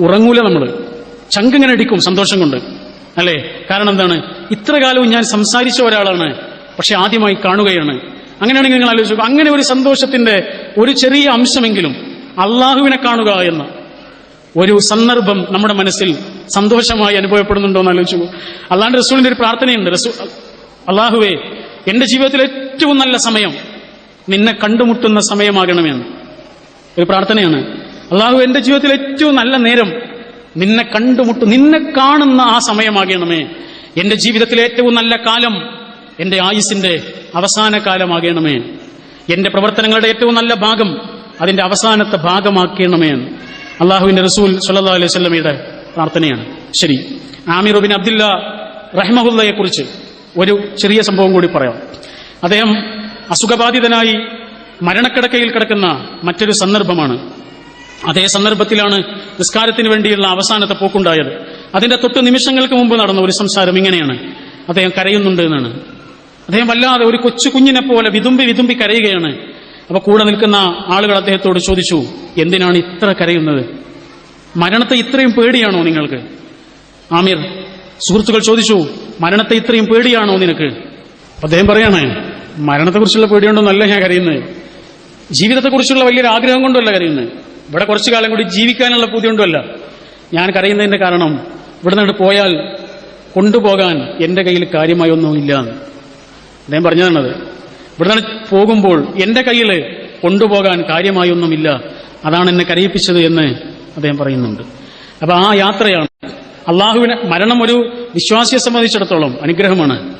ഉറങ്ങൂല നമ്മൾ ചങ്കിങ്ങനെ അടിക്കും സന്തോഷം കൊണ്ട്. അല്ലേ? കാരണം എന്താണ്? ഇത്ര കാലവും ഞാൻ സംസാരിച്ച ഒരാളാണ്. പക്ഷെ ആദ്യമായി കാണുകയാണ്. അങ്ങനെയാണെങ്കിൽ നിങ്ങൾ ആലോചിച്ചു അങ്ങനെ ഒരു സന്തോഷത്തിന്റെ ഒരു ചെറിയ അംശമെങ്കിലും അള്ളാഹുവിനെ കാണുക എന്ന. ഒരു സന്ദർഭം നമ്മുടെ മനസ്സിൽ സന്തോഷമായി അനുഭവപ്പെടുന്നുണ്ടോ എന്ന് ആലോചിച്ചു. അള്ളാഹുന്റെ റസൂലിന്റെ ഒരു പ്രാർത്ഥനയുണ്ട്. റസൂ അള്ളാഹുവേ എന്റെ ജീവിതത്തിലെ ഏറ്റവും നല്ല സമയം നിന്നെ കണ്ടുമുട്ടുന്ന സമയമാകണമെന്ന്. ഒരു പ്രാർത്ഥനയാണ്. അള്ളാഹു എന്റെ ജീവിതത്തിൽ ഏറ്റവും നല്ല നേരം നിന്നെ കണ്ടുമുട്ടു നിന്നെ കാണുന്ന ആ സമയമാകണമേ. എന്റെ ജീവിതത്തിലെ ഏറ്റവും നല്ല കാലം എന്റെ ആയുസിന്റെ അവസാന കാലമാകണമേ. എന്റെ പ്രവർത്തനങ്ങളുടെ ഏറ്റവും നല്ല ഭാഗം അതിന്റെ അവസാനത്തെ ഭാഗമാക്കണമേ എന്ന് അള്ളാഹുവിന്റെ റസൂൽ സല്ലാ അലൈഹി സ്വലമയുടെ പ്രാർത്ഥനയാണ്. ശരി. ആമിർ അബ്ദുല്ല റഹ്മഹുല്ലയെ കുറിച്ച് ഒരു ചെറിയ സംഭവം കൂടി പറയാം. അദ്ദേഹം അസുഖബാധിതനായി മരണക്കിടക്കയിൽ കിടക്കുന്ന മറ്റൊരു സന്ദർഭമാണ്. അതേ സന്ദർഭത്തിലാണ് നിസ്കാരത്തിന് വേണ്ടിയുള്ള അവസാനത്തെ പോക്കുണ്ടായത്. അതിന്റെ തൊട്ട് നിമിഷങ്ങൾക്ക് മുമ്പ് നടന്ന ഒരു സംസാരം ഇങ്ങനെയാണ്. അദ്ദേഹം കരയുന്നുണ്ട് എന്നാണ്. അദ്ദേഹം വല്ലാതെ ഒരു കൊച്ചു കുഞ്ഞിനെ പോലെ വിതുമ്പി വിതുമ്പി കരയുകയാണ്. അപ്പൊ കൂടെ നിൽക്കുന്ന ആളുകൾ അദ്ദേഹത്തോട് ചോദിച്ചു എന്തിനാണ് ഇത്ര കരയുന്നത്? മരണത്തെ ഇത്രയും പേടിയാണോ നിങ്ങൾക്ക്? ആമിർ സുഹൃത്തുക്കൾ ചോദിച്ചു മരണത്തെ ഇത്രയും പേടിയാണോ നിനക്ക്? അദ്ദേഹം പറയാണ് മരണത്തെക്കുറിച്ചുള്ള പേടിയുണ്ടോന്നല്ല ഞാൻ കരയുന്നത്. ജീവിതത്തെക്കുറിച്ചുള്ള വലിയൊരു ആഗ്രഹം കൊണ്ടല്ല കരയുന്നത്. ഇവിടെ കുറച്ചു കാലം കൂടി ജീവിക്കാനുള്ള പൂതി കൊണ്ടുമല്ല ഞാൻ കരയുന്നതിന്റെ കാരണം ഇവിടെ നിന്ന് പോയാൽ കൊണ്ടുപോകാൻ എന്റെ കയ്യിൽ കാര്യമായി ഒന്നുമില്ല. അദ്ദേഹം പറഞ്ഞതാണത്. ഇവിടെ നിന്ന് പോകുമ്പോൾ എന്റെ കയ്യിൽ കൊണ്ടുപോകാൻ കാര്യമായി ഒന്നുമില്ല അതാണ് എന്നെ കരയിപ്പിച്ചത് എന്ന് അദ്ദേഹം പറയുന്നുണ്ട്. അപ്പൊ ആ യാത്രയാണ് അള്ളാഹുവിനെ മരണം ഒരു വിശ്വാസിയെ സംബന്ധിച്ചിടത്തോളം അനുഗ്രഹമാണ്.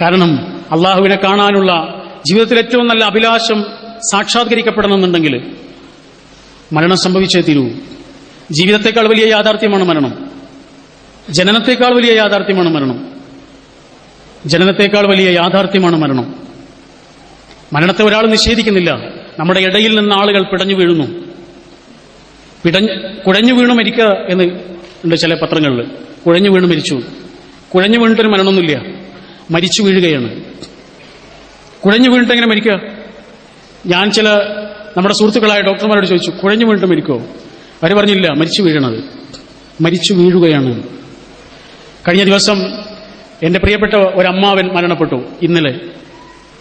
കാരണം അള്ളാഹുവിനെ കാണാനുള്ള ജീവിതത്തിൽ ഏറ്റവും നല്ല അഭിലാഷം സാക്ഷാത്കരിക്കപ്പെടണമെന്നുണ്ടെങ്കിൽ മരണം സംഭവിച്ചേ തീരൂ. ജീവിതത്തെക്കാൾ വലിയ യാഥാർത്ഥ്യമാണ് മരണം. ജനനത്തെക്കാൾ വലിയ യാഥാർത്ഥ്യമാണ് മരണം. ജനനത്തെക്കാൾ വലിയ യാഥാർത്ഥ്യമാണ് മരണം. മരണത്തെ ഒരാൾ നിഷേധിക്കുന്നില്ല. നമ്മുടെ ഇടയിൽ നിന്ന് ആളുകൾ പിടഞ്ഞു വീഴുന്നു. പിടഞ്ഞ് കുഴഞ്ഞു വീണു മരിക്കുക എന്ന് ഉണ്ട് ചില പത്രങ്ങളിൽ. കുഴഞ്ഞു വീണു മരിച്ചു. കുഴഞ്ഞു വീണിട്ടൊരു മരണമൊന്നുമില്ല. മരിച്ചു വീഴുകയാണ്. കുഴഞ്ഞു വീണിട്ട് എങ്ങനെ മരിക്കുക? ഞാൻ ചില നമ്മുടെ സുഹൃത്തുക്കളായ ഡോക്ടർമാരോട് ചോദിച്ചു കുഴഞ്ഞു വീണിട്ട് മരിക്കോ അവർ പറഞ്ഞില്ല മരിച്ചു വീഴണത്. മരിച്ചു വീഴുകയാണ്. കഴിഞ്ഞ ദിവസം എന്റെ പ്രിയപ്പെട്ട ഒരമ്മാവൻ മരണപ്പെട്ടു ഇന്നലെ.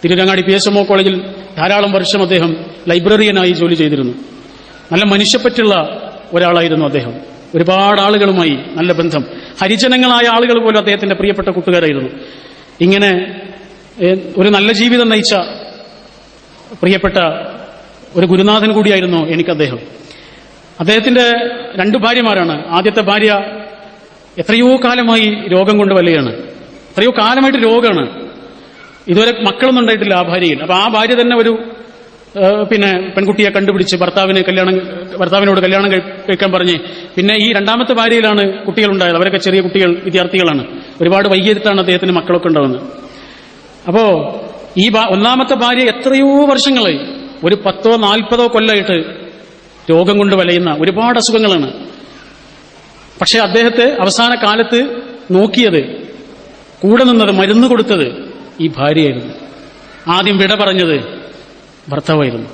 Tirurangadi P S M O കോളേജിൽ ധാരാളം വർഷം അദ്ദേഹം ലൈബ്രറിയനായി ജോലി ചെയ്തിരുന്നു. നല്ല മനുഷ്യപ്പറ്റുള്ള ഒരാളായിരുന്നു അദ്ദേഹം. ഒരുപാട് ആളുകളുമായി നല്ല ബന്ധം. ഹരിജനങ്ങളായ ആളുകൾ പോലും അദ്ദേഹത്തിന്റെ പ്രിയപ്പെട്ട കൂട്ടുകാരായിരുന്നു. ഇങ്ങനെ ഒരു നല്ല ജീവിതം നയിച്ച പ്രിയപ്പെട്ട ഒരു ഗുരുനാഥൻ കൂടിയായിരുന്നു എനിക്ക് അദ്ദേഹം അദ്ദേഹത്തിന്റെ രണ്ട് ഭാര്യമാരാണ്. ആദ്യത്തെ ഭാര്യ എത്രയോ കാലമായി രോഗം കൊണ്ട് വലയാണ്. എത്രയോ കാലമായിട്ട് രോഗമാണ് ഇതുവരെ മക്കളൊന്നും ഉണ്ടായിട്ടില്ല ആ ഭാര്യയിൽ. അപ്പൊ ആ ഭാര്യ തന്നെ ഒരു പിന്നെ പെൺകുട്ടിയെ കണ്ടുപിടിച്ച് ഭർത്താവിനെ കല്യാണം ഭർത്താവിനോട് കല്യാണം കഴിക്കാൻ പറഞ്ഞ് പിന്നെ ഈ രണ്ടാമത്തെ ഭാര്യയിലാണ് കുട്ടികൾ ഉണ്ടായത് അവരൊക്കെ ചെറിയ കുട്ടികൾ വിദ്യാർത്ഥികളാണ്. ഒരുപാട് വൈകിട്ടാണ് അദ്ദേഹത്തിന് മക്കളൊക്കെ ഉണ്ടാവുന്നത്. അപ്പോ ഈ ഒന്നാമത്തെ ഭാര്യ എത്രയോ വർഷങ്ങളായി ഒരു പത്തോ നാൽപ്പതോ കൊല്ലമായിട്ട് രോഗം കൊണ്ട് വലയുന്ന ഒരുപാട് അസുഖങ്ങളാണ്. പക്ഷെ അദ്ദേഹത്തെ അവസാന കാലത്ത് നോക്കിയത് കൂടെ നിന്നത് മരുന്ന് കൊടുത്തത് ഈ ഭാര്യയായിരുന്നു. ആദ്യം വിട പറഞ്ഞത് ഭർത്താവായിരുന്നു.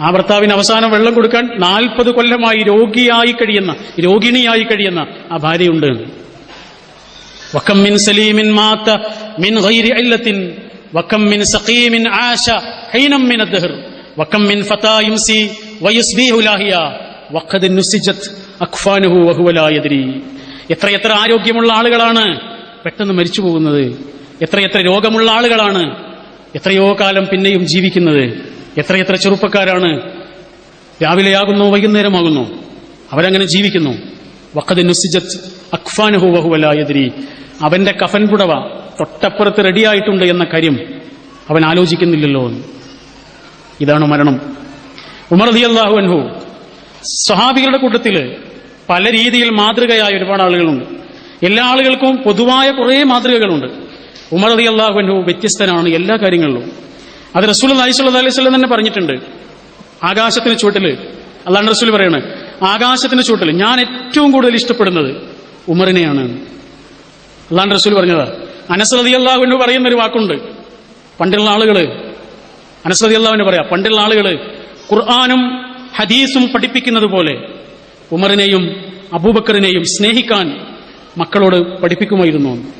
ആ ഭർത്താവിന് അവസാനം വെള്ളം കൊടുക്കാൻ നാൽപ്പത് കൊല്ലമായി രോഗിയായി കഴിയുന്ന രോഗിണിയായി കഴിയുന്ന ആ ഭാര്യയുണ്ട്. വക്കം മിൻ സലീമിൻ മാത്ത മിൻ ഗൈരി ഇല്ലത്തിൻ അക്ഫാനുഹു വഹുവ ലാ യദ്രി. എത്രയെത്ര ആരോഗ്യമുള്ള ആളുകളാണ് പെട്ടെന്ന് മരിച്ചു പോകുന്നത്. എത്രയെത്ര രോഗമുള്ള ആളുകളാണ് എത്രയോ കാലം പിന്നെയും ജീവിക്കുന്നത്. എത്രയെത്ര ചെറുപ്പക്കാരാണ് രാവിലെയാകുന്നു വൈകുന്നേരമാകുന്നു. അവരങ്ങനെ ജീവിക്കുന്നു. വഖദ് നുസിജത് അഖ്ഫാനുഹു വഹുവലായതിരി അവന്റെ കഫൻ പുടവ തൊട്ടപ്പുറത്ത് റെഡിയായിട്ടുണ്ട് എന്ന കാര്യം അവൻ ആലോചിക്കുന്നില്ലല്ലോ എന്ന്. ഇതാണ് മരണം. ഉമർ അള്ളാഹു അൻഹു സ്വഹാബികളുടെ കൂട്ടത്തിൽ പല രീതിയിൽ മാതൃകയായ ഒരുപാട് ആളുകളുണ്ട്. എല്ലാ ആളുകൾക്കും പൊതുവായ കുറേ മാതൃകകളുണ്ട്. ഉമർ അലി അള്ളാഹു അൻഹു വ്യത്യസ്തനാണ് എല്ലാ കാര്യങ്ങളിലും. അത് റസൂൽ അലൈഹി അലൈഹി സ്വലം തന്നെ പറഞ്ഞിട്ടുണ്ട്. ആകാശത്തിന് ചുവട്ടിൽ അള്ളാഹ് റസൂൽ പറയാണ് ആകാശത്തിന് ചുവട്ടിൽ ഞാൻ ഏറ്റവും കൂടുതൽ ഇഷ്ടപ്പെടുന്നത് ഉമറിനെയാണ്. അള്ളാഹ് റസൂൽ പറഞ്ഞതാ അനസ്രതി അള്ളാഹുവിന് പറയുന്ന ഒരു വാക്കുണ്ട്. പണ്ടുള്ള ആളുകൾ അനസ്രതി അള്ളാഹുവിന് പറയാം പണ്ടുള്ള ആളുകൾ ഖുർആാനും ഹദീസും പഠിപ്പിക്കുന്നത് പോലെ ഉമറിനെയും അബൂബക്കറിനെയും സ്നേഹിക്കാൻ മക്കളോട് പഠിപ്പിക്കുമായിരുന്നു.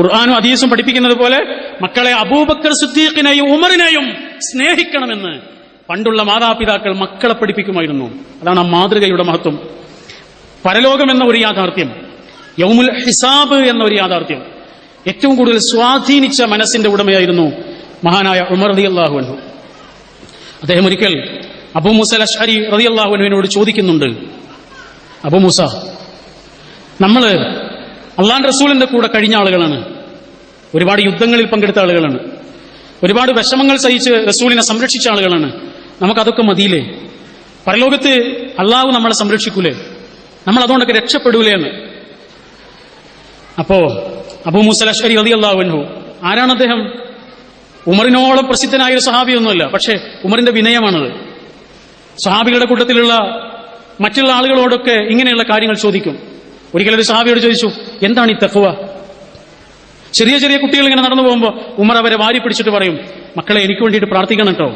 ഖുർആാനും ഹദീസും പഠിപ്പിക്കുന്നത് പോലെ മക്കളെ അബൂബക്കർ സുദ്ദീഖിനെയും ഉമറിനെയും സ്നേഹിക്കണമെന്ന് പണ്ടുള്ള മാതാപിതാക്കൾ മക്കളെ പഠിപ്പിക്കുമായിരുന്നു. അതാണ് ആ മാതൃകയുടെ മഹത്വം. പരലോകം എന്ന ഒരു യാഥാർത്ഥ്യം യൗമുൽ ഹിസാബ് എന്ന ഒരു യാഥാർത്ഥ്യം. ഏറ്റവും കൂടുതൽ സ്വാധീനിച്ച മനസ്സിന്റെ ഉടമയായിരുന്നു മഹാനായ ഉമർ റതി അള്ളാഹു അൻഹു. അദ്ദേഹം ഒരിക്കൽ അബു മുസ അഷ്അരി റതി അള്ളാഹു ചോദിക്കുന്നുണ്ട് അബു മൂസ നമ്മൾ അള്ളാൻ റസൂലിന്റെ കൂടെ കഴിഞ്ഞ ആളുകളാണ്. ഒരുപാട് യുദ്ധങ്ങളിൽ പങ്കെടുത്ത ആളുകളാണ്. ഒരുപാട് വിഷമങ്ങൾ സഹിച്ച് റസൂലിനെ സംരക്ഷിച്ച ആളുകളാണ്. നമുക്കതൊക്കെ മതിയില്ലേ? പരലോകത്ത് അള്ളാഹു നമ്മളെ സംരക്ഷിക്കൂലേ? നമ്മൾ അതുകൊണ്ടൊക്കെ രക്ഷപ്പെടൂലേ എന്ന് അപ്പോ അബൂ അഷ്കരി റതി അള്ളാഹുൻഹു ആരാണ് അദ്ദേഹം? ഉമറിനോളം പ്രസിദ്ധനായ ഒരു സഹാബിയൊന്നുമല്ല പക്ഷേ ഉമറിന്റെ വിനയമാണത്. സഹാബികളുടെ കൂട്ടത്തിലുള്ള മറ്റുള്ള ആളുകളോടൊക്കെ ഇങ്ങനെയുള്ള കാര്യങ്ങൾ ചോദിക്കും. ഒരിക്കലും ഒരു സഹാബിയോട് ചോദിച്ചു എന്താണ് ഈ തഖ്വ? ചെറിയ ചെറിയ കുട്ടികൾ ഇങ്ങനെ നടന്നു പോകുമ്പോൾ ഉമർ അവരെ വാരി പിടിച്ചിട്ട് പറയും മക്കളെ എനിക്ക് വേണ്ടിയിട്ട് പ്രാർത്ഥിക്കണം കേട്ടോ.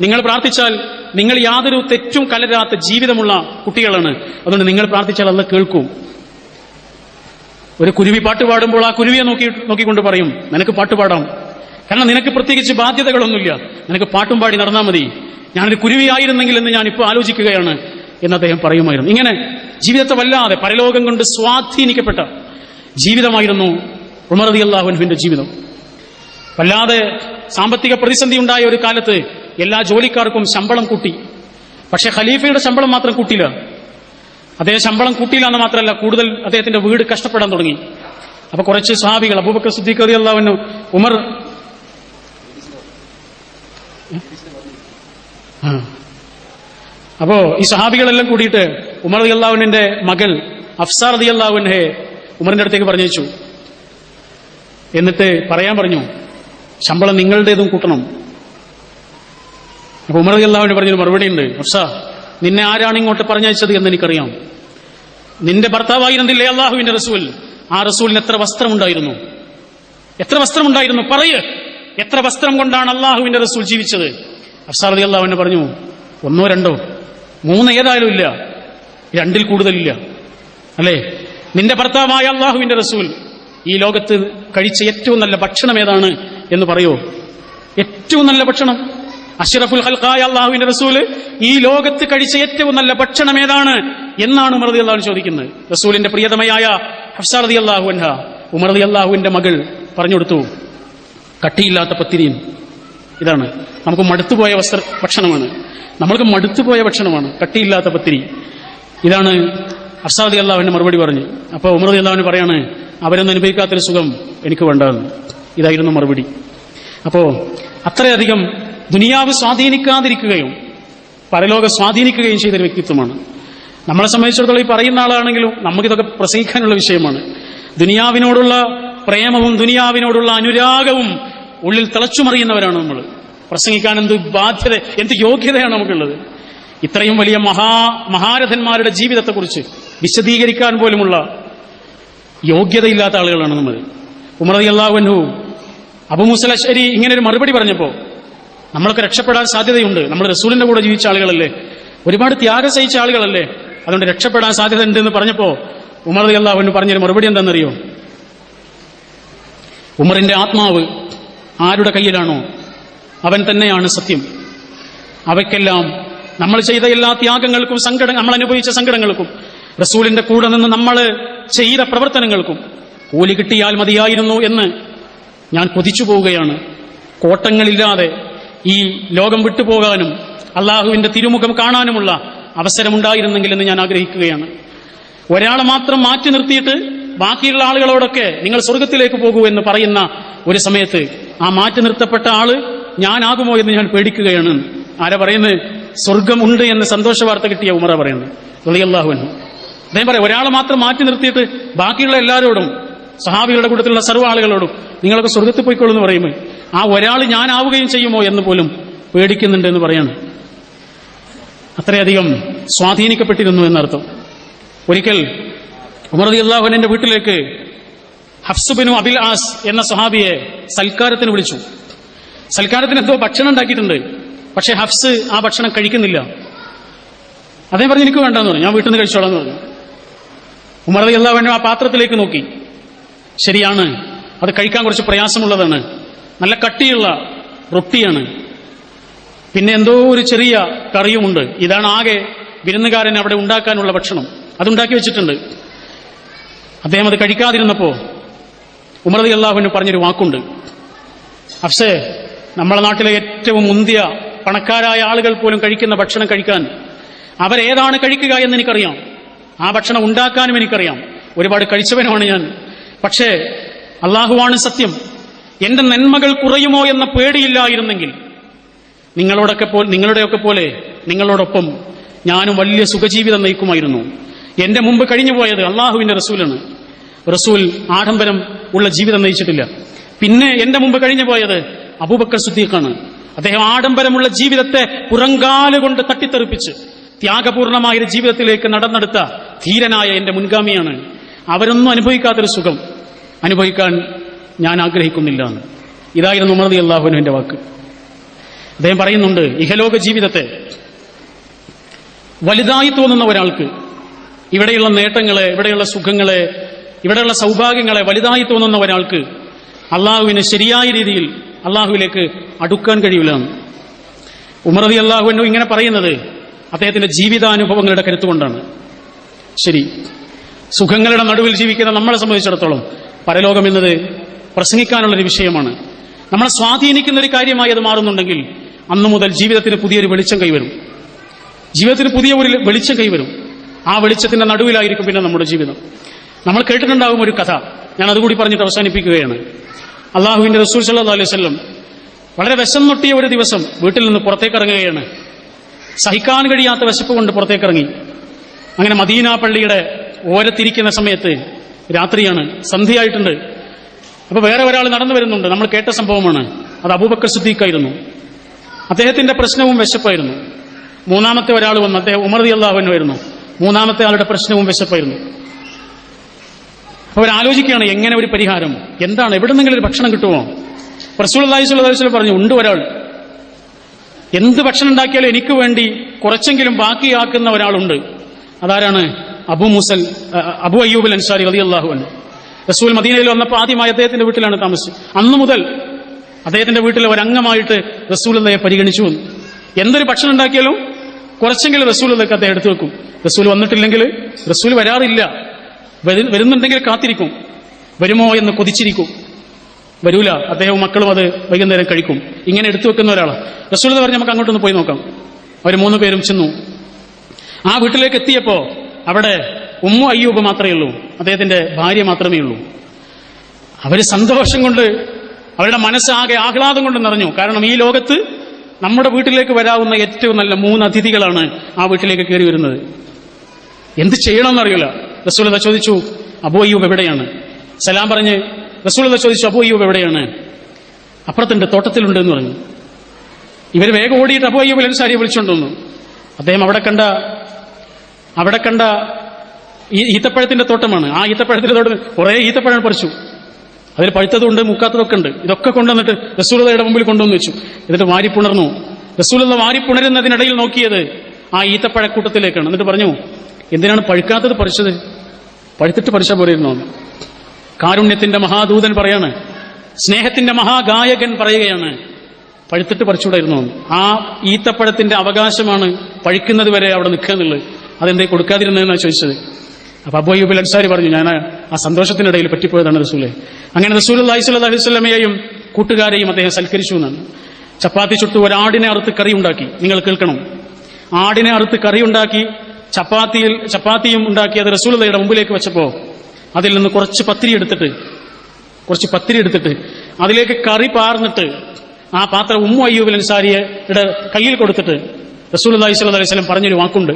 നിങ്ങൾ പ്രാർത്ഥിച്ചാൽ നിങ്ങൾ യാതൊരു തെറ്റും കലരാത്ത ജീവിതമുള്ള കുട്ടികളാണ്. അതുകൊണ്ട് നിങ്ങൾ പ്രാർത്ഥിച്ചാൽ അല്ല കേൾക്കും. ഒരു കുരുവി പാട്ട് പാടുമ്പോൾ ആ കുരുവിയെ നോക്കി നോക്കിക്കൊണ്ട് പറയും നിനക്ക് പാട്ട് പാടാം. കാരണം നിനക്ക് പ്രത്യേകിച്ച് ബാധ്യതകളൊന്നുമില്ല. നിനക്ക് പാട്ടും പാടി നടന്നാൽ മതി. ഞാനൊരു കുരുവിയായിരുന്നെങ്കിൽ എന്ന് ഞാൻ ഇപ്പോൾ ആലോചിക്കുകയാണ് എന്ന് അദ്ദേഹം പറയുമായിരുന്നു. ഇങ്ങനെ ജീവിതത്തെ വല്ലാതെ പരലോകം കൊണ്ട് സ്വാധീനിക്കപ്പെട്ട ജീവിതമായിരുന്നു ഉമർ റതി അള്ളാഹുവിന്റെ ജീവിതം. വല്ലാതെ സാമ്പത്തിക പ്രതിസന്ധി ഉണ്ടായ ഒരു കാലത്ത് എല്ലാ ജോലിക്കാർക്കും ശമ്പളം കൂട്ടി. പക്ഷെ ഖലീഫയുടെ ശമ്പളം മാത്രം കൂട്ടിയില്ല. അദ്ദേഹം ശമ്പളം കൂട്ടിയില്ല എന്ന് മാത്രമല്ല കൂടുതൽ അദ്ദേഹത്തിന്റെ വീട് കഷ്ടപ്പെടാൻ തുടങ്ങി. അപ്പൊ കുറച്ച് സ്വഹാബികൾ അബൂബക്കർ സുദ്ദീഖ് റതി അള്ളാഹുവിന് ഉമർ. അപ്പോ ഈ സഹാബികളെല്ലാം കൂടിയിട്ട് ഉമർ അലി അള്ളാഹുവിന്റെ മകൾ അഫ്സാർ അലി അള്ളാഹുവിനെ ഉമറിന്റെ അടുത്തേക്ക് പറഞ്ഞു എന്നിട്ട് പറയാൻ പറഞ്ഞു ശമ്പളം നിങ്ങളുടേതും കൂട്ടണം. അപ്പൊ ഉമർ അലി അള്ളാഹുവിന് പറഞ്ഞൊരു മറുപടി ഉണ്ട് അഫ്സാ നിന്നെ ആരാണ് ഇങ്ങോട്ട് പറഞ്ഞയച്ചത് എന്ന് എനിക്കറിയാം. നിന്റെ ഭർത്താവായിരുന്നില്ലേ അള്ളാഹുവിന്റെ റസൂൽ? ആ റസൂലിന് എത്ര വസ്ത്രമുണ്ടായിരുന്നു? എത്ര വസ്ത്രമുണ്ടായിരുന്നു? പറയ്. എത്ര വസ്ത്രം കൊണ്ടാണ് അള്ളാഹുവിന്റെ റസൂൽ ജീവിച്ചത്? അഫ്സാർ അലി അള്ളാഹുവിനെ പറഞ്ഞു ഒന്നോ രണ്ടോ? മൂന്ന് ഏതായാലും ഇല്ല. രണ്ടിൽ കൂടുതലില്ല. അല്ലേ? നിന്റെ ഭർത്താവായ അള്ളാഹുവിന്റെ റസൂൽ ഈ ലോകത്ത് കഴിച്ച ഏറ്റവും നല്ല ഭക്ഷണം ഏതാണ് എന്ന് പറയോ? ഏറ്റവും നല്ല ഭക്ഷണം? അഷ്റഫുൽ ഹൽക്കായ അള്ളാഹുവിന്റെ റസൂൽ ഈ ലോകത്ത് കഴിച്ച ഏറ്റവും നല്ല ഭക്ഷണം ഏതാണ്? എന്നാണ് ഉമർ അള്ളാഹു ചോദിക്കുന്നത്. റസൂലിന്റെ പ്രിയതമയായ ഹഫ്സാറതി അള്ളാഹു അൻഹ ഉമർ അലി അള്ളാഹുവിന്റെ മകൾ പറഞ്ഞു കൊടുത്തു. കട്ടിയില്ലാത്ത പത്തിരിയും. ഇതാണ്. നമുക്ക് മടുത്തുപോയ വസ്ത്ര ഭക്ഷണമാണ്. നമ്മൾക്ക് മടുത്തുപോയ ഭക്ഷണമാണ്. കട്ടിയില്ലാത്ത പത്തിരി. ഇതാണ് അഫ്സാദി അള്ളാഹുവിന്റെ മറുപടി പറഞ്ഞു അപ്പൊ ഉമർ അള്ളാഹുവിന് പറയാണ് അവരൊന്നും അനുഭവിക്കാത്തൊരു സുഖം എനിക്ക് വേണ്ടെന്ന്. ഇതായിരുന്നു മറുപടി. അപ്പോ അത്രയധികം ദുനിയാവ് സ്വാധീനിക്കാതിരിക്കുകയും പരലോകം സ്വാധീനിക്കുകയും ചെയ്തൊരു വ്യക്തിത്വമാണ്. നമ്മളെ സംബന്ധിച്ചിടത്തോളം ഈ പറയുന്ന ആളാണെങ്കിലും നമുക്കിതൊക്കെ പ്രസംഗിക്കാനുള്ള വിഷയമാണ്. ദുനിയാവിനോടുള്ള പ്രേമവും ദുനിയാവിനോടുള്ള അനുരാഗവും ഉള്ളിൽ തിളച്ചുമറിയുന്നവരാണ് നമ്മൾ. പ്രസംഗിക്കാൻ എന്ത് ബാധ്യത എന്ത് യോഗ്യതയാണ് നമുക്കുള്ളത്? ഇത്രയും വലിയ മഹാ മഹാരഥന്മാരുടെ ജീവിതത്തെക്കുറിച്ച് വിശദീകരിക്കാൻ പോലുമുള്ള യോഗ്യതയില്ലാത്ത ആളുകളാണ് നമ്മൾ. ഉമർ ഉമറതി അബു അബുമുസലശ്ശേരി ഇങ്ങനെ ഒരു മറുപടി പറഞ്ഞപ്പോ നമ്മളൊക്കെ രക്ഷപ്പെടാൻ സാധ്യതയുണ്ട്. നമ്മൾ റസൂലിന്റെ കൂടെ ജീവിച്ച ആളുകളല്ലേ? ഒരുപാട് ത്യാഗം സഹിച്ച ആളുകളല്ലേ? അതുകൊണ്ട് രക്ഷപ്പെടാൻ സാധ്യത ഉണ്ട് എന്ന് പറഞ്ഞപ്പോ ഉമർ അള്ളാഹുവിന് പറഞ്ഞൊരു മറുപടി എന്താണെന്നറിയോ? ഉമറിന്റെ ആത്മാവ് ആരുടെ കയ്യിലാണോ? അവൻ തന്നെയാണ് സത്യം. അവയ്ക്കെല്ലാം നമ്മൾ ചെയ്ത എല്ലാ ത്യാഗങ്ങൾക്കും സങ്കട നമ്മൾ അനുഭവിച്ച സങ്കടങ്ങൾക്കും റസൂലിന്റെ കൂടെ നിന്ന് നമ്മൾ ചെയ്ത പ്രവർത്തനങ്ങൾക്കും കൂലി കിട്ടിയാൽ മതിയായിരുന്നു എന്ന് ഞാൻ കൊതിച്ചു പോവുകയാണ്. കോട്ടങ്ങളില്ലാതെ ഈ ലോകം വിട്ടുപോകാനും അള്ളാഹുവിന്റെ തിരുമുഖം കാണാനുമുള്ള അവസരമുണ്ടായിരുന്നെങ്കിൽ എന്ന് ഞാൻ ആഗ്രഹിക്കുകയാണ്. ഒരാളെ മാത്രം മാറ്റി നിർത്തിയിട്ട് ബാക്കിയുള്ള ആളുകളോടൊക്കെ നിങ്ങൾ സ്വർഗത്തിലേക്ക് പോകൂ എന്ന് പറയുന്ന ഒരു സമയത്ത് ആ മാറ്റി നിർത്തപ്പെട്ട ആൾ ഞാനാകുമോ എന്ന് ഞാൻ പേടിക്കുകയാണ്. ആരാ പറയുന്നത്? സ്വർഗമുണ്ട് എന്ന് സന്തോഷ വാർത്ത കിട്ടിയ ഉമറ പറയുന്നത്. റളിയല്ലാഹുവിന് അദ്ദേഹം പറയാം ഒരാളെ മാത്രം മാറ്റി നിർത്തിയിട്ട് ബാക്കിയുള്ള എല്ലാവരോടും സഹാബികളുടെ കൂട്ടത്തിലുള്ള സർവ ആളുകളോടും നിങ്ങളൊക്കെ സ്വർഗത്തിൽ പോയിക്കോളൂ എന്ന് പറയുമ്പോൾ ആ ഒരാൾ ഞാനാവുകയും ചെയ്യുമോ എന്ന് പോലും പേടിക്കുന്നുണ്ട് എന്ന് പറയാണ്. അത്രയധികം സ്വാധീനിക്കപ്പെട്ടിരുന്നു എന്നർത്ഥം. ഒരിക്കൽ ഉമർദി അള്ളാഹുനന്റെ വീട്ടിലേക്ക് ഹഫ്സുബിനു അബിൽ ആസ് എന്ന സ്വഹാബിയെ സൽക്കാരത്തിന് വിളിച്ചു. സൽക്കാരത്തിന് എന്തോ ഭക്ഷണം ഉണ്ടാക്കിയിട്ടുണ്ട്. പക്ഷെ ഹഫ്സ് ആ ഭക്ഷണം കഴിക്കുന്നില്ല. അതേ പറഞ്ഞു എനിക്ക് വേണ്ടെന്ന് പറഞ്ഞു. ഞാൻ വീട്ടിൽ നിന്ന് കഴിച്ചോളാം എന്ന് പറഞ്ഞു. ഉമർ അലി അള്ളാഹുവിന്റെ ആ പാത്രത്തിലേക്ക് നോക്കി. ശരിയാണ്. അത് കഴിക്കാൻ കുറച്ച് പ്രയാസമുള്ളതാണ്. നല്ല കട്ടിയുള്ള റൊട്ടിയാണ്. പിന്നെ എന്തോ ഒരു ചെറിയ കറിയുമുണ്ട്. ഇതാണ് ആകെ വിരുന്നുകാരൻ അവിടെ ഉണ്ടാക്കാനുള്ള ഭക്ഷണം. അതുണ്ടാക്കി വെച്ചിട്ടുണ്ട്. അദ്ദേഹം അത് കഴിക്കാതിരുന്നപ്പോ ഉമർദി അള്ളാഹുവിന് പറഞ്ഞൊരു വാക്കുണ്ട്. അഫ്സേ നമ്മളെ നാട്ടിലെ ഏറ്റവും മുന്തിയ പണക്കാരായ ആളുകൾ പോലും കഴിക്കുന്ന ഭക്ഷണം കഴിക്കാൻ അവരേതാണ് കഴിക്കുക എന്ന് എനിക്കറിയാം ആ ഭക്ഷണം ഉണ്ടാക്കാനും എനിക്കറിയാം. ഒരുപാട് കഴിച്ചവനുമാണ് ഞാൻ. പക്ഷേ അള്ളാഹുവാണ് സത്യം. എന്റെ നന്മകൾ കുറയുമോ എന്ന പേടിയില്ലായിരുന്നെങ്കിൽ നിങ്ങളോടൊക്കെ പോ നിങ്ങളുടെയൊക്കെ പോലെ നിങ്ങളോടൊപ്പം ഞാനും വലിയ സുഖജീവിതം നയിക്കുമായിരുന്നു. എന്റെ മുമ്പ് കഴിഞ്ഞു പോയത് അള്ളാഹുവിന്റെ റസൂലാണ്. റസൂൽ ആഡംബരം ഉള്ള ജീവിതം നയിച്ചിട്ടില്ല. പിന്നെ എന്റെ മുമ്പ് കഴിഞ്ഞു പോയത് അബൂബക്കർ സുദ്ദീഖാണ്. അദ്ദേഹം ആഡംബരമുള്ള ജീവിതത്തെ പുറങ്കാലുകൊണ്ട് തട്ടിത്തെറിപ്പിച്ച് ത്യാഗപൂർണമായ ജീവിതത്തിലേക്ക് നടന്നെടുത്ത ധീരനായ എന്റെ മുൻഗാമിയാണ്. അവരൊന്നും അനുഭവിക്കാത്തൊരു സുഖം അനുഭവിക്കാൻ ഞാൻ ആഗ്രഹിക്കുന്നില്ല എന്ന് ഇതായിരുന്നു ഉമർദി അള്ളാഹുനുവിന്റെ വാക്ക്. അദ്ദേഹം പറയുന്നുണ്ട് ഇഹലോക ജീവിതത്തെ വലുതായി തോന്നുന്ന ഒരാൾക്ക് ഇവിടെയുള്ള നേട്ടങ്ങളെ ഇവിടെയുള്ള സുഖങ്ങളെ ഇവിടെയുള്ള സൗഭാഗ്യങ്ങളെ വലുതായി തോന്നുന്ന ഒരാൾക്ക് അള്ളാഹുവിന് ശരിയായ രീതിയിൽ അള്ളാഹുവിലേക്ക് അടുക്കാൻ കഴിയില്ല ഉമറതി അള്ളാഹുവിനോ ഇങ്ങനെ പറയുന്നത് അദ്ദേഹത്തിന്റെ ജീവിതാനുഭവങ്ങളുടെ കരുത്തുകൊണ്ടാണ്. ശരി. സുഖങ്ങളുടെ നടുവിൽ ജീവിക്കുന്ന നമ്മളെ സംബന്ധിച്ചിടത്തോളം പരലോകം എന്നത് പ്രസംഗിക്കാനുള്ളൊരു വിഷയമാണ്. നമ്മളെ സ്വാധീനിക്കുന്ന ഒരു കാര്യമായി അത് മാറുന്നുണ്ടെങ്കിൽ അന്നു മുതൽ ജീവിതത്തിന് പുതിയൊരു വെളിച്ചം കൈവരും. ജീവിതത്തിന് പുതിയ ഒരു വെളിച്ചം കൈവരും. ആ വെളിച്ചത്തിന്റെ നടുവിലായിരിക്കും പിന്നെ നമ്മുടെ ജീവിതം. നമ്മൾ കേട്ടിട്ടുണ്ടാകും ഒരു കഥ. ഞാൻ അതുകൂടി പറഞ്ഞിട്ട് അവസാനിപ്പിക്കുകയാണ്. അള്ളാഹുവിന്റെ റസൂൽ സല്ലാ അലൈഹി വസല്ലം വളരെ വിശം നൊട്ടിയ ഒരു ദിവസം വീട്ടിൽ നിന്ന് പുറത്തേക്ക് ഇറങ്ങുകയാണ്. സഹിക്കാൻ കഴിയാത്ത വിശപ്പ് കൊണ്ട് പുറത്തേക്ക് ഇറങ്ങി. അങ്ങനെ മദീന പള്ളിയുടെ ഓരത്തിരിക്കുന്ന സമയത്ത് രാത്രിയാണ്. സന്ധ്യയായിട്ടുണ്ട്. അപ്പൊ വേറെ ഒരാൾ നടന്നു വരുന്നുണ്ട്. നമ്മൾ കേട്ട സംഭവമാണ്. അത് അബൂബക്കർ സുദ്ദീഖായിരുന്നു. അദ്ദേഹത്തിന്റെ പ്രശ്നവും വിശപ്പായിരുന്നു. മൂന്നാമത്തെ ഒരാൾ വന്നു അദ്ദേഹം ഉമർ അള്ളാഹുവിനായിരുന്നു മൂന്നാമത്തെ ആളുടെ പ്രശ്നവും വിശപ്പായിരുന്നു. അവർ ആലോചിക്കുകയാണ് എങ്ങനെ ഒരു പരിഹാരം? എന്താണ്? എവിടെ നിന്നെങ്കിലും ഒരു ഭക്ഷണം കിട്ടുമോ? സ്വല്ലം പറഞ്ഞു ഉണ്ട് ഒരാൾ. എന്ത് ഭക്ഷണം ഉണ്ടാക്കിയാലും എനിക്ക് വേണ്ടി കുറച്ചെങ്കിലും ബാക്കിയാക്കുന്ന ഒരാളുണ്ട്. അതാരാണ്? അബു മുസൽ അബു അയ്യൂബ് അൻസാരി അലി അള്ളാഹു റസൂൽ മദീനയിൽ വന്നപ്പോൾ ആദ്യമായി അദ്ദേഹത്തിന്റെ വീട്ടിലാണ് താമസിച്ചത്. അന്നു മുതൽ അദ്ദേഹത്തിന്റെ വീട്ടിലെ ഒരംഗമായിട്ട് റസൂൽ എന്നയെ പരിഗണിച്ചു വന്നു. എന്തൊരു ഭക്ഷണം ഉണ്ടാക്കിയാലും കുറച്ചെങ്കിലും റസൂൽ എന്നൊക്കെ അദ്ദേഹം എടുത്തു വെക്കും. റസൂൽ വന്നിട്ടില്ലെങ്കിൽ റസൂൽ വരാറില്ല. വരു- വരുന്നുണ്ടെങ്കിൽ കാത്തിരിക്കും. വരുമോ എന്ന് കൊതിച്ചിരിക്കും. വരൂല. അദ്ദേഹവും മക്കളും അത് വൈകുന്നേരം കഴിക്കും. ഇങ്ങനെ എടുത്തു വെക്കുന്ന ഒരാളാണ് റസൂൽ പറഞ്ഞ് നമുക്ക് അങ്ങോട്ടൊന്ന് പോയി നോക്കാം. അവർ മൂന്ന് പേരും ചെന്നു. ആ വീട്ടിലേക്ക് എത്തിയപ്പോ അവിടെ ഉമ്മു അയ്യൂബ് മാത്രമേ ഉള്ളൂ അദ്ദേഹത്തിന്റെ ഭാര്യ മാത്രമേ ഉള്ളൂ അവർ സന്തോഷം കൊണ്ട് അവരുടെ മനസ്സാകെ ആഹ്ലാദം കൊണ്ട് നിറഞ്ഞു. കാരണം ഈ ലോകത്ത് നമ്മുടെ വീട്ടിലേക്ക് വരാവുന്ന ഏറ്റവും നല്ല മൂന്ന് അതിഥികളാണ് ആ വീട്ടിലേക്ക് കയറി വരുന്നത്. എന്ത് ചെയ്യണമെന്നറിയില്ല. റസൂലത ചോദിച്ചു അബു അയ്യൂബ് എവിടെയാണ്? സലാം പറഞ്ഞ് റസൂലത ചോദിച്ചു അബു അയ്യൂബ് എവിടെയാണ്? അപ്പുറത്തുണ്ട് തോട്ടത്തിലുണ്ട് എന്ന് പറഞ്ഞു. ഇവർ വേഗം ഓടിയിട്ട് അബു അയ്യൂബ് അൻസാരിയെ വിളിച്ചുകൊണ്ടുവന്നു അദ്ദേഹം അവിടെ കണ്ട അവിടെ കണ്ട ഈ ഈത്തപ്പഴത്തിന്റെ തോട്ടമാണ്. ആ ഈത്തപ്പഴത്തിന്റെ തോട്ടം കുറെ ഈത്തപ്പഴം പറിച്ചു. അതിൽ പഴുത്തതുണ്ട് മുക്കാത്തതൊക്കെ ഉണ്ട്. ഇതൊക്കെ കൊണ്ടുവന്നിട്ട് റസൂലതയുടെ മുമ്പിൽ കൊണ്ടുവന്ന് വെച്ചു. എന്നിട്ട് വാരിപ്പുണർന്നു റസൂലത വാരിപ്പുണരുന്നതിനിടയിൽ നോക്കിയത് ആ ഈത്തപ്പഴക്കൂട്ടത്തിലേക്കാണ്. എന്നിട്ട് പറഞ്ഞു എന്തിനാണ് പഴുക്കാത്തത് പറിച്ചത്? പഴുത്തിട്ട് പറിച്ച പോലെയിരുന്നോ കാരുണ്യത്തിന്റെ മഹാദൂതൻ പറയാണ് സ്നേഹത്തിന്റെ മഹാഗായകൻ പറയുകയാണ് പഴുത്തിട്ട് പറിച്ചുകൂടായിരുന്നു ആ ഈത്തപ്പഴത്തിന്റെ അവകാശമാണ് പഴുക്കുന്നത് വരെ അവിടെ നിൽക്കുക എന്നുള്ളത്. അതെന്തേ കൊടുക്കാതിരുന്നതെന്നാണ് ചോദിച്ചത്? അപ്പൊ അബു അയ്യൂബിൽ അൻസാരി പറഞ്ഞു ഞാൻ ആ സന്തോഷത്തിനിടയിൽ പറ്റിപ്പോയതാണ് റസൂലെ. അങ്ങനെ റസൂൽ അള്ളഹി സ്വല്ലി കൂട്ടുകാരെയും അദ്ദേഹം സൽക്കരിച്ചു എന്നാണ്. ചപ്പാത്തി ചുട്ടു ഒരാടിനെ അറുത്ത് കറി ഉണ്ടാക്കി. നിങ്ങൾ കേൾക്കണം. ആടിനെ അറുത്ത് കറി ഉണ്ടാക്കി ചപ്പാത്തിയിൽ ചപ്പാത്തിയും ഉണ്ടാക്കി അത് റസൂലയുടെ മുമ്പിലേക്ക് വെച്ചപ്പോ അതിൽ നിന്ന് കുറച്ച് പത്തിരി എടുത്തിട്ട് കുറച്ച് പത്തിരി എടുത്തിട്ട് അതിലേക്ക് കറി പാർന്നിട്ട് ആ പാത്രം ഉമ്മു അയ്യൂബിൽ അൻസാരിയുടെ കയ്യിൽ കൊടുത്തിട്ട് റസൂൽ അള്ളഹി സ്വല്ലി സ്വലം പറഞ്ഞൊരു വാക്കുണ്ട്.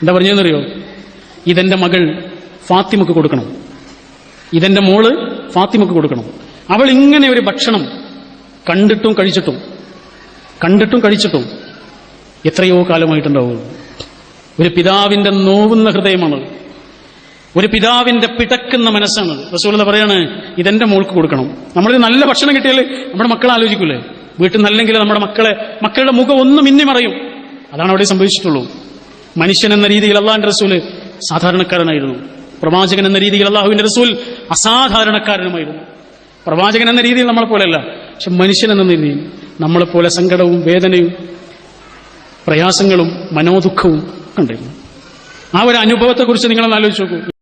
എന്താ പറഞ്ഞതെന്നറിയോ? ഇതെന്റെ മകൾ ഫാത്തിമക്ക് കൊടുക്കണം. ഇതെന്റെ മോൾ ഫാത്തിമക്ക് കൊടുക്കണം. അവൾ ഇങ്ങനെ ഒരു ഭക്ഷണം കണ്ടിട്ടും കഴിച്ചിട്ടും കണ്ടിട്ടും കഴിച്ചിട്ടും എത്രയോ കാലമായിട്ടുണ്ടാവും. ഒരു പിതാവിന്റെ നോവുന്ന ഹൃദയമാണ്. ഒരു പിതാവിന്റെ പിടക്കുന്ന മനസ്സാണ്. റസൂലത പറയാണ് ഇതെന്റെ മോൾക്ക് കൊടുക്കണം. നമ്മളൊരു നല്ല ഭക്ഷണം കിട്ടിയാൽ നമ്മുടെ മക്കളെ ആലോചിക്കൂലേ? വീട്ടിൽ നിന്നല്ലെങ്കിൽ നമ്മുടെ മക്കളെ മക്കളുടെ മുഖം ഒന്നും മിന്നി മറയും. അതാണ് അവിടെ സംഭവിച്ചിട്ടുള്ളൂ. മനുഷ്യൻ എന്ന രീതിയിൽ അള്ളാഹാന്റെ റസൂൽ സാധാരണക്കാരനായിരുന്നു. പ്രവാചകൻ എന്ന രീതിയിൽ അള്ളാഹുവിന്റെ റസൂൽ അസാധാരണക്കാരനുമായിരുന്നു. പ്രവാചകൻ എന്ന രീതിയിൽ നമ്മളെ പോലെയല്ല പക്ഷെ മനുഷ്യൻ എന്ന രീതിയിൽ നമ്മളെപ്പോലെ സങ്കടവും വേദനയും പ്രയാസങ്ങളും മനോദുഃഖവും കണ്ടിരുന്നു. ആ ഒരു അനുഭവത്തെക്കുറിച്ച് നിങ്ങളൊന്ന് ആലോചിച്ച് നോക്കൂ.